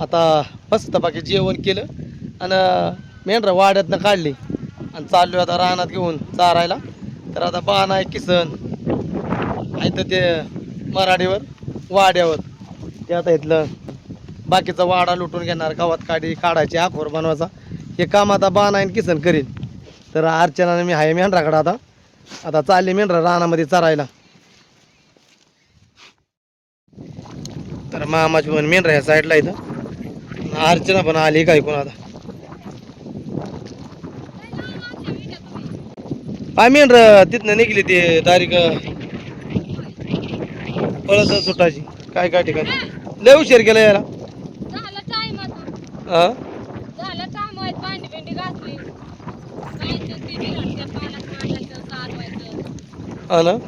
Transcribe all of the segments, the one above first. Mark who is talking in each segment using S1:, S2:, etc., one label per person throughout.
S1: आता मस्त बाकी जेवण केलं आणि मेंढरा वाड्यातनं काढली. आणि चाललो आता रानात घेऊन चारायला. तर आता बाण आहे किसन. आहे तर ते मराठीवर वाड्यावर. ते आता इथलं बाकीचा वाडा लुटून घेणार गावात काढी काढायची आखोर बनवायचा. हे काम आता बाण आहे आणि किसन करीन. तर अर्चनाने मी आहे मेंढराकडं आता. आता चालली मेंढरा रानामध्ये चरायला. तर मामाची पण मेंढरा ह्या साईडला इथं. अर्चना पण आली काय कोण आता? काय मेंढर तिथनं निघली ती तारीख पळत सुटायची. काय काय ठिकाणी? लय उशीर केला याला. हा ना?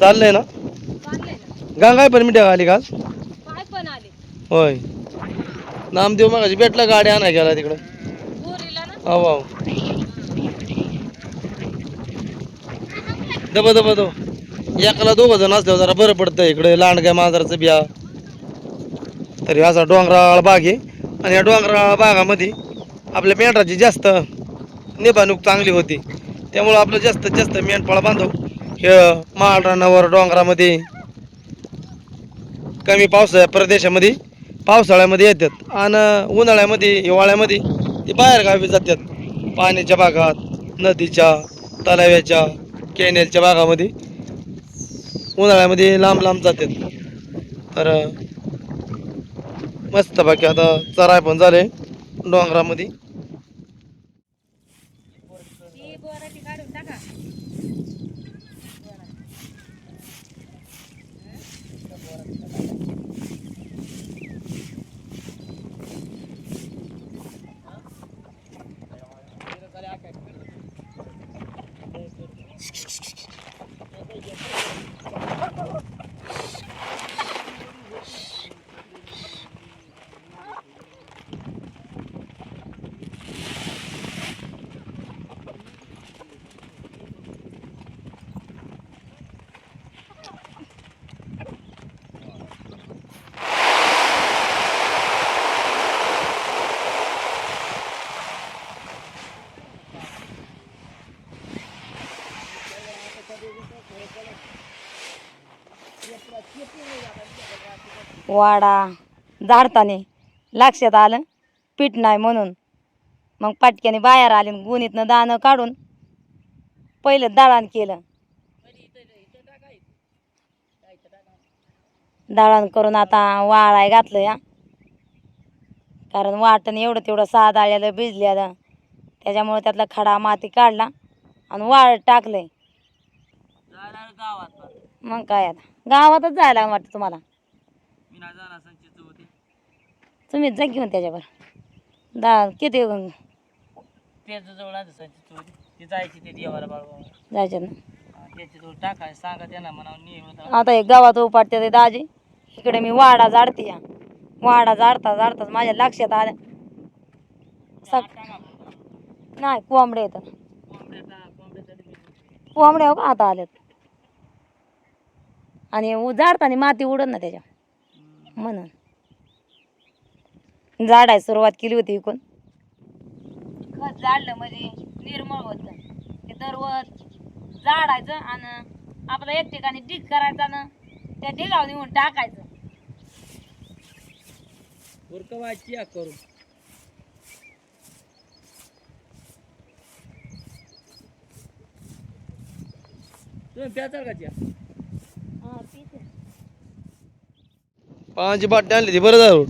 S2: चाललंय
S1: ना? गांगाय पण मिठ्या आली का
S2: काय पण आले.
S1: होय. नामदेव मगाशी भेटला गाडी आणा गेला तिकडं.
S2: बोरीला ना?
S1: हो हो दब दब दब. एकाला दोघं जण असल्यावर जरा बरं पडतं इकडे लांडग्या मांजराचं बिया. तरी असा डोंगराळ बाग आहे. आणि या डोंगराळ बागामध्ये आपल्या मेंढराची जास्त निभाणूक चांगली होती. त्यामुळं आपलं जास्तीत जास्त मेंढपाळ बांधव हे माळरानावर डोंगरामध्ये कमी पावसाळ्या प्रदेशामध्ये पावसाळ्यामध्ये येतात. आणि उन्हाळ्यामध्ये हिवाळ्यामध्ये ते बाहेर गावी जातात. पाण्याच्या भागात नदीच्या तलाव्याच्या कॅनेलच्या भागामध्ये उन्हाळ्यामध्ये लांब लांब जातात. तर मस्त बाकी आता चराय पण झाले डोंगरामध्ये
S2: ती बोराटी काढून टाका वाडा झाडताने लक्षात आलं पीठ नाही म्हणून. मग पाटक्याने बाहेर आले गुणीतनं दाणं काढून पहिलं दाळण केलं. दाळण करून आता वाळाय घातलं या. कारण वाटण एवढं तेवढं साध आलेलं भिजलेलं. त्याच्यामुळे त्यातला खडा माती काढला आणि वाळ टाकलंय. मग काय आता? गावातच जायला वाटतं तुम्हाला? तुम्ही जा घेऊन त्याच्यावर. दा किती
S3: त्याच्याजवळ आधी संचित चोरी ती जायची ते देवाला बाळवा
S2: जायचे ना.
S3: त्याच्याजवळ टाकाय सांगा त्यांना म्हणावं नाही होत
S2: आता एक गावात उपाडते ते दाजी. इकडे मी वाडा झाडते या. वाडा झाडता झाडताच माझ्या लक्षात आलं सक नाही कोंबडे येतात. कोंबड्या हो का? आता आल्यात आणि उ- झाडताना माती उडत ना त्याच्या. म्हणून. झाडाय सुरुवात केली होती इकून. खत झाडलं म्हणजे निर्मळ होत ते दरवत झाडायचं आणि आपलं एक ठिकाणी ढीग करायचा ना त्या ढिगावर नेऊन टाकायचं.
S3: उरकवायची करून. तुम्ही प्याचाल का त्या
S2: हा, पिते.
S1: पाण्याची बाटली आणली ती बरं झालं.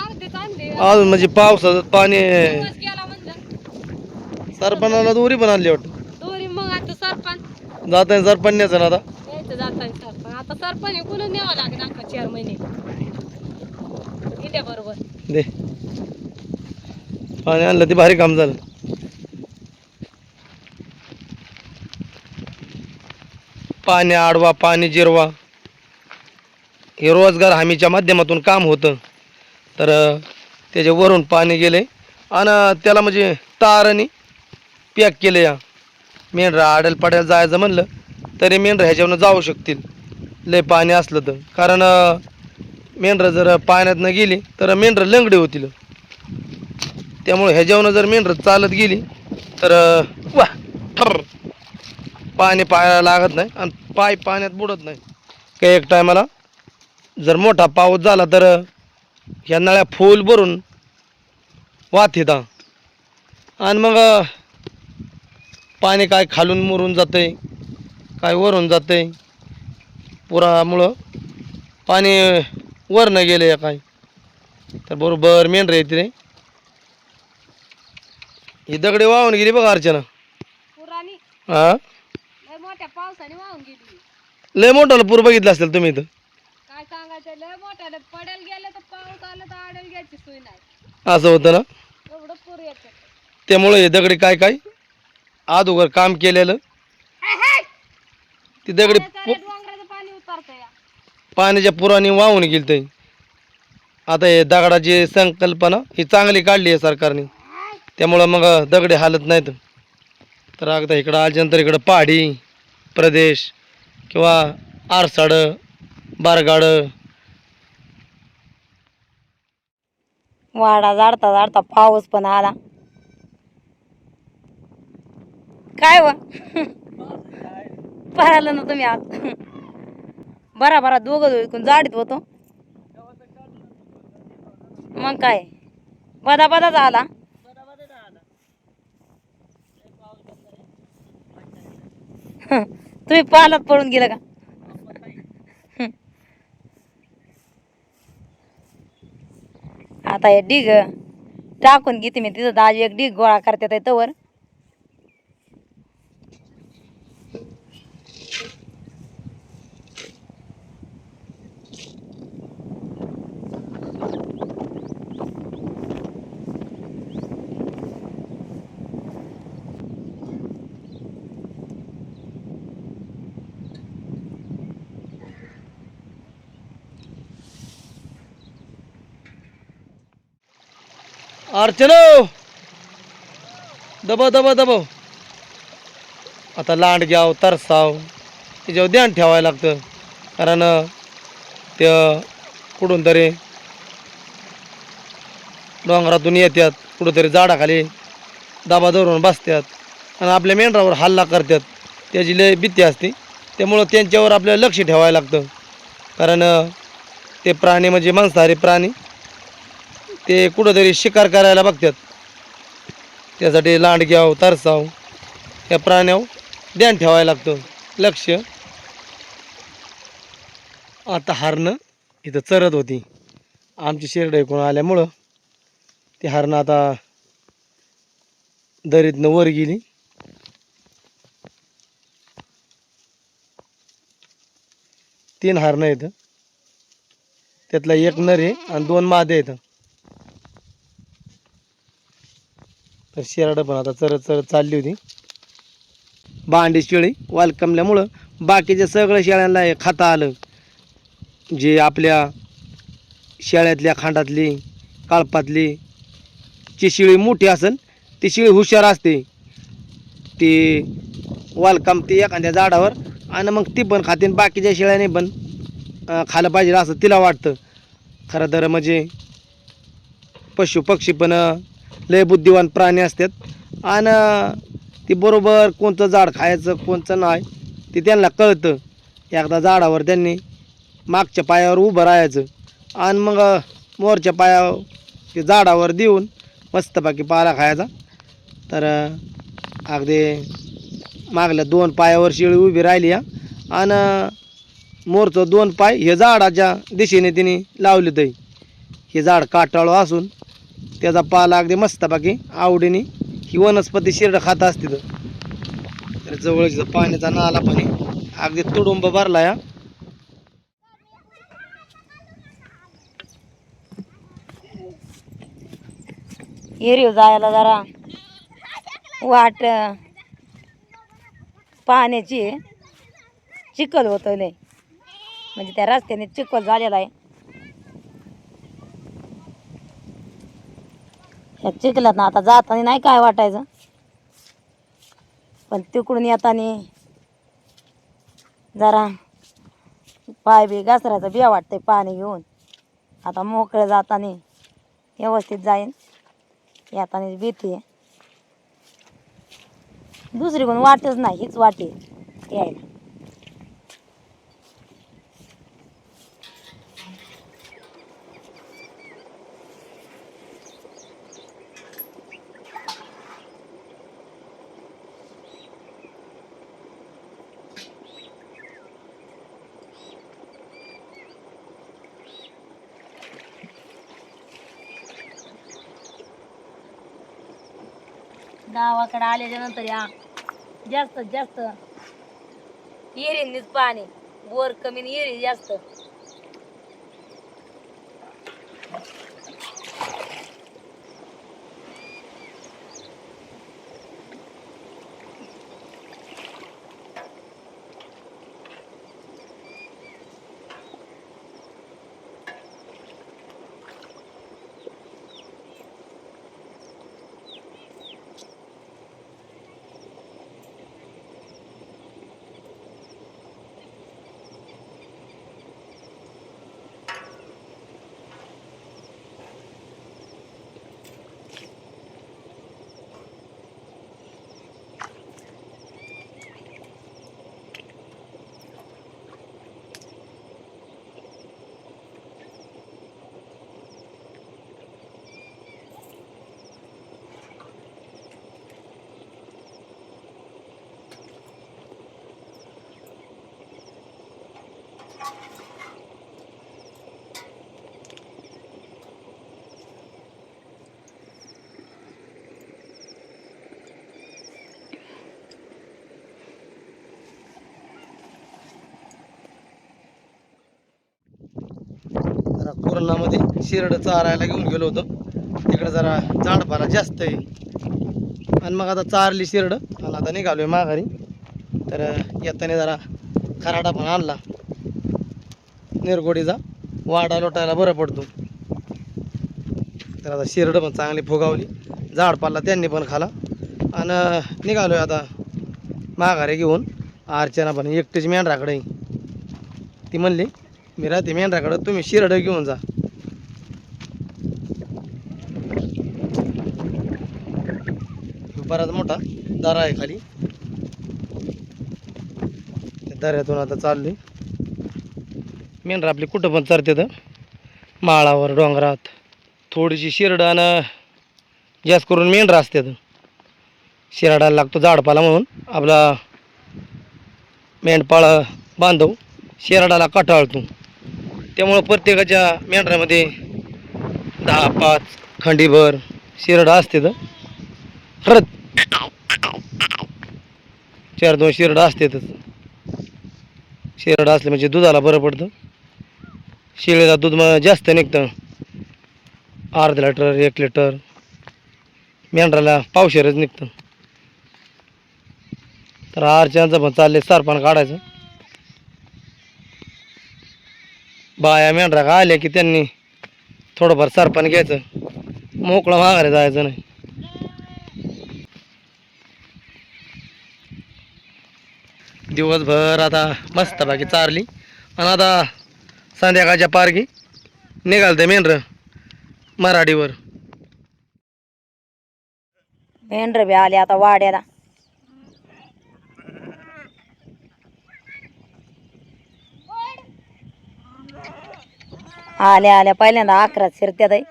S2: अर्धेच आणले.
S1: अजून म्हणजे पावसाचं पाणी
S2: दिवस गेला म्हणलं.
S1: सरपणाला दोरी पण आणली वाटतं.
S2: दोरी मग आता सरपंच
S1: जाताना सरपण्याचं ना आता.
S2: यायचं जाताना सरपंच आता सरपंच कुणच न्यावं लागेल अख्खा चार महिने. बरोबर.
S1: दे. पाणी आणलं ते भारी काम झालं. पाणी आडवा पाणी जिरवा. हे रोजगार हमीच्या माध्यमातून काम होतं. तर त्याच्यावरून पाणी गेले. आणि त्याला म्हणजे ताराने पॅक केलं या. मेंढरा आडल पाड्याला जायचं म्हणलं तरी मेंढरा ह्याच्यावरनं जाऊ शकतील. लय पाणी असलं तर. कारण मेंढरं जर पाण्यात न गेली तर मेंढरं लंगडी होतील. त्यामुळे ह्याच्यावरनं जर मेंढरं चालत गेली तर वा ठर पाणी पायाला लागत नाही. आणि पाय पाण्यात बुडत नाही. काही एक टायमाला जर मोठा पाऊस झाला तर ह्या नळ्या फुल भरून वात येतात आणि मग पाणी काय खालून मुरून जातंय काय वरून जातंय पुरामुळं पाणी वरनं गेले काय तर बरोबर येते रे ही दगडी वाहून गेली बघा अर्चना. हा?
S2: लय मोठ्या पावसाने वाहून गेली.
S1: लय मोठा पूर बघितला असेल तुम्ही इथं.
S2: सांगायचं लय मोठ्याला पडेल गेलं तर पाऊस आलं तर आडेल घ्यायची सोय नाही.
S1: असं होतं ना?
S2: एवढं पूर येतं.
S1: त्यामुळे हे दगडी काय काय? अगोदर काम केलेलं. ती दगडी
S2: साऱ्या डोंगराचं पाणी उतरतं या
S1: पाण्याच्या पुराने वाहून गेली ते आता हे दगडाची संकल्पना ही चांगली काढली आहे सरकारने. त्यामुळं मग दगडे हालत नाहीत. तर अगदा इकडं आल्यानंतर इकडं पहाडी प्रदेश किंवा आरसाडं बारगाडं
S2: वाडा जाडता जाडता पाऊस पण आला. काय व? पाहिलं ना तुम्ही आज बरा बरा दोघं दोघं जाडीत होतो. मग काय? बदा बदाच आला तुम्ही पालात पडून गेलं का? आता हे डिग टाकून घेते मी. तिथं दाजी एक डिग गोळा करते तवर.
S1: अर्चनो! दबाव दबाव दबाव आता लांड घ्याव तरसाव. त्याच्यावर ध्यान ठेवायला लागतं. कारण ते कुठून तरी डोंगरातून येतात कुठंतरी झाडाखाली दाबा धरून बसतात आणि आपल्या मेंढरावर हल्ला करतात त्याची लय भीती असते. त्यामुळं त्यांच्यावर आपल्याला लक्ष ठेवायला लागतं. कारण ते प्राणी म्हणजे मांसाहारी प्राणी. ते कुठंतरी शिकार करायला बघतात. त्यासाठी लांडग्याव तरसाव या प्राण्यावर ध्यान ठेवायला लागतं. लक्ष. आता हरणं इथं चरत होती. आमची शेरड ऐकून आल्यामुळं ती हरणं आता दरीतनं वर गेली. तीन हरणं येतं त्यातला एक नर आहे आणि दोन मादे आहेत. तर शेरडं पण आता चरत चरत चालली होती. भांडी शेळी वालकमल्यामुळं बाकीच्या सगळ्या शेळ्यांना हे खाता आलं. जे आपल्या शेळ्यातल्या खांडातली काळपातली जी शिळी मोठी असेल ती शिळी हुशार असते. ती वालकाम ती एखाद्या झाडावर आणि मग ती पण खाते बाकीच्या शेळ्याने पण खायला पाहिजे असं तिला वाटतं. खरं तर म्हणजे पशु पक्षी पण लय बुद्धिवान प्राणी असतात. आणि ती बरोबर कोणतं झाड खायचं कोणतं नाही ते त्यांना कळतं. एकदा झाडावर त्यांनी मागच्या पायावर उभं राहायचं. आणि मग मोरच्या पायावर ते झाडावर देऊन मस्तपैकी पाला खायचा. तर अगदी मागल्या दोन पायावर शिळी उभी राहिली या आणि मोरचं दोन पाय हे झाडाच्या दिशेने तिने लावले ते हे झाड काटाळू असून त्याचा पाला अगदी मस्त बाकी आवडीने ही वनस्पती शिरडं खात असते तर. जवळच्या पाण्याचा नाला पण अगदी तुडुंब भरला या.
S2: एरिव जायला जरा वाट पाण्याची चिखल होतं नाही म्हणजे त्या रस्त्याने चिखल झालेला आहे. या चिखलात ना आता जाताना नाही काय वाटायचं. पण तिकडून येताना जरा पाय बी घसरायचं बिया वाटतंय पाणी घेऊन. आता मोकळं जाताना व्यवस्थित जाईन. येताना भीती दुसरी कोण वाटच नाही हीच वाटी यायला. गावाकडे आल्याच्यानंतर या. जास्त जास्त. येरींनीच पाणी. बोर कमी आणि येरी जास्त.
S1: कोरोनामध्ये शिरड चारायला घेऊन गेलो होतो. तिकडे जरा झाडपाला जास्त आहे. आणि मग आता चारली शिरड. आणि आता निघालोय माघारी. तर येताना जरा खराडा पण आणला. निरगोडीचा वाडा लोटायला बरं पडतो. तर आता शिरडं पण चांगली फुगावली. झाड पाडला त्यांनी पण खाला. आणि निघालोय आता माघारे घेऊन. अर्चना पण एकटीच मेंढराकडे ती म्हणली मी राहते मेंढराकडं तुम्ही शिरडं घेऊन जा. बराच मोठा दरा आहे खाली. त्या दऱ्यातून आता चालली मेंढरा आपली कुठं पण चरतात. माळावर डोंगरात. थोडीशी शिरडानं आणि जास्त करून मेंढरा असतात. शिराडाला लागतो झाडपाला म्हणून. आपला मेंढपाळ बांधव शिराडाला कटाळतो. त्यामुळं प्रत्येकाच्या मेंढरामध्ये दहा पाच खंडीभर शिरडा असते तर हरत. चार दोन शिरडा असतेतच. शिरडा असले म्हणजे दुधाला बरं पडतं. शेळीचा दूध मग जास्त निघतं. अर्ध लिटर एक लिटर. मेंढराला पावशेरच निघतं. तर आरच्यांचं पण चालले सरपण काढायचं. बाया मेंढरा का आल्या की त्यांनी थोडंफार सरपण घ्यायचं. मोकळं मागायला जायचं नाही. दिवसभर आता मस्त बाकी चारली. आणि आता संध्याकाळच्या पारगी. निघाल ते मेंढर. मराठीवर.
S2: मेंढर बी आले आता वाड्याला. आल्या आल्या. पहिल्यांदा अकरात शिरत्यात आहे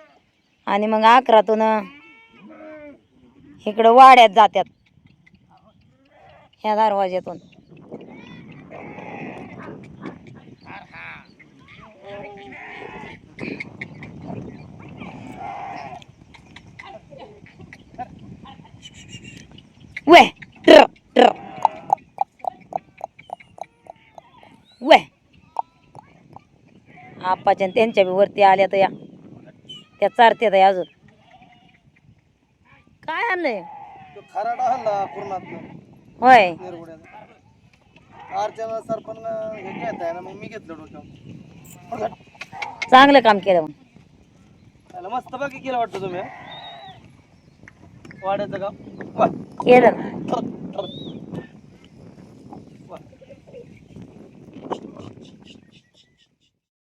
S2: आणि मग अकरातून इकडं वाड्यात जात्यात. ह्या दरवाज्यातून. वे ट्र ट्र वे आप्पाच्या आणि त्यांच्या बी वरती आल्या तर या त्या चारत्यात आहे अजून. काय आणलंय?
S1: खराडा हल्ला पूर्णात
S2: होय.
S1: अर्चना हे घेत आहे ना मग मी घेतलं डोक्यावर.
S2: चांगलं काम केलं मग.
S1: त्याला मस्त बाकी केलं वाटतं तुम्ही हा? वाड्याचं गाव चला.